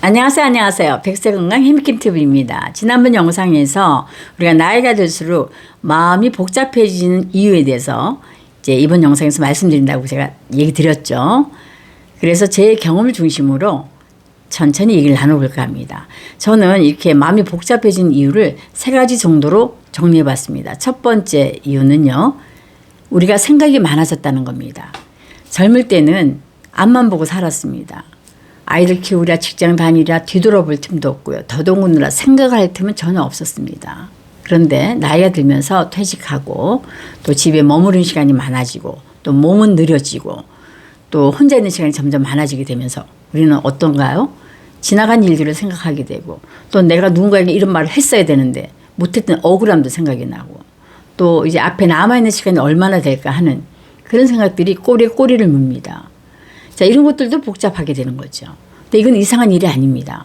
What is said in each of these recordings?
안녕하세요, 안녕하세요. 백세건강 힘킴TV입니다. 지난번 영상에서 우리가 나이가 들수록 마음이 복잡해지는 이유에 대해서 이제 이번 영상에서 말씀드린다고 제가 얘기 드렸죠. 그래서 제 경험을 중심으로 천천히 얘기를 나눠볼까 합니다. 저는 이렇게 마음이 복잡해진 이유를 세 가지 정도로 정리해 봤습니다. 첫 번째 이유는요, 우리가 생각이 많아졌다는 겁니다. 젊을 때는 앞만 보고 살았습니다. 아이들 키우랴 직장 다니랴 뒤돌아볼 틈도 없고요. 더더군다나 생각할 틈은 전혀 없었습니다. 그런데 나이가 들면서 퇴직하고 또 집에 머무르는 시간이 많아지고 또 몸은 느려지고 또 혼자 있는 시간이 점점 많아지게 되면서 우리는 어떤가요? 지나간 일들을 생각하게 되고 또 내가 누군가에게 이런 말을 했어야 되는데 못했던 억울함도 생각이 나고 또 이제 앞에 남아있는 시간이 얼마나 될까 하는 그런 생각들이 꼬리에 꼬리를 묻니다. 자, 이런 것들도 복잡하게 되는 거죠. 근데 이건 이상한 일이 아닙니다.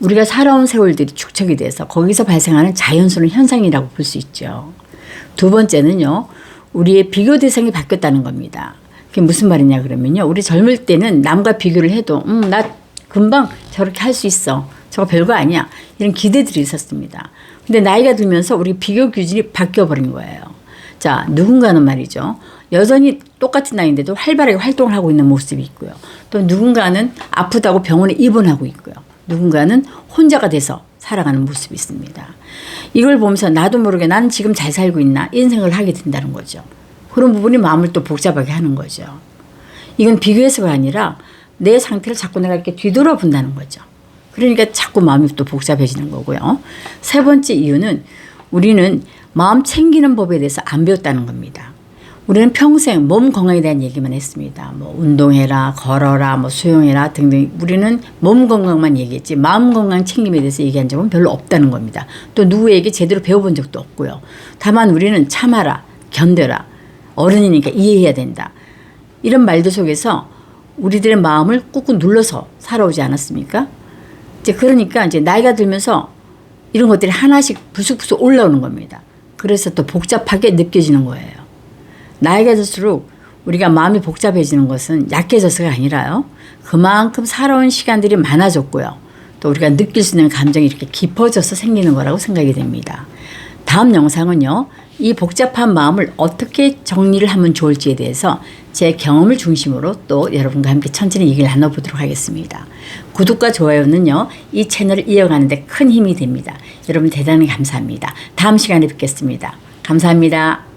우리가 살아온 세월들이 축적이 돼서 거기서 발생하는 자연스러운 현상이라고 볼 수 있죠. 두 번째는요, 우리의 비교 대상이 바뀌었다는 겁니다. 그게 무슨 말이냐 그러면요. 우리 젊을 때는 남과 비교를 해도, 음, 나 금방 저렇게 할 수 있어. 저거 별거 아니야. 이런 기대들이 있었습니다. 근데 나이가 들면서 우리 비교 기준이 바뀌어버린 거예요. 자, 누군가는 말이죠. 여전히 똑같은 나이인데도 활발하게 활동을 하고 있는 모습이 있고요. 또 누군가는 아프다고 병원에 입원하고 있고요. 누군가는 혼자가 돼서 살아가는 모습이 있습니다. 이걸 보면서 나도 모르게 나는 지금 잘 살고 있나 생각을 하게 된다는 거죠. 그런 부분이 마음을 또 복잡하게 하는 거죠. 이건 비교해서가 아니라 내 상태를 자꾸 내가 이렇게 뒤돌아본다는 거죠. 그러니까 자꾸 마음이 또 복잡해지는 거고요. 세 번째 이유는 우리는 마음 챙기는 법에 대해서 안 배웠다는 겁니다. 우리는 평생 몸 건강에 대한 얘기만 했습니다. 뭐 운동해라, 걸어라, 뭐 수영해라 등등. 우리는 몸 건강만 얘기했지 마음 건강 챙김에 대해서 얘기한 적은 별로 없다는 겁니다. 또 누구에게 제대로 배워본 적도 없고요. 다만 우리는 참아라, 견뎌라, 어른이니까 이해해야 된다. 이런 말들 속에서 우리들의 마음을 꾹꾹 눌러서 살아오지 않았습니까? 이제 그러니까 이제 나이가 들면서 이런 것들이 하나씩 부숙부숙 올라오는 겁니다. 그래서 또 복잡하게 느껴지는 거예요. 나이가 들수록 우리가 마음이 복잡해지는 것은 약해져서가 아니라요. 그만큼 살아온 시간들이 많아졌고요. 또 우리가 느낄 수 있는 감정이 이렇게 깊어져서 생기는 거라고 생각이 됩니다. 다음 영상은요. 이 복잡한 마음을 어떻게 정리를 하면 좋을지에 대해서 제 경험을 중심으로 또 여러분과 함께 천천히 얘기를 나눠보도록 하겠습니다. 구독과 좋아요는요. 이 채널을 이어가는 데 큰 힘이 됩니다. 여러분 대단히 감사합니다. 다음 시간에 뵙겠습니다. 감사합니다.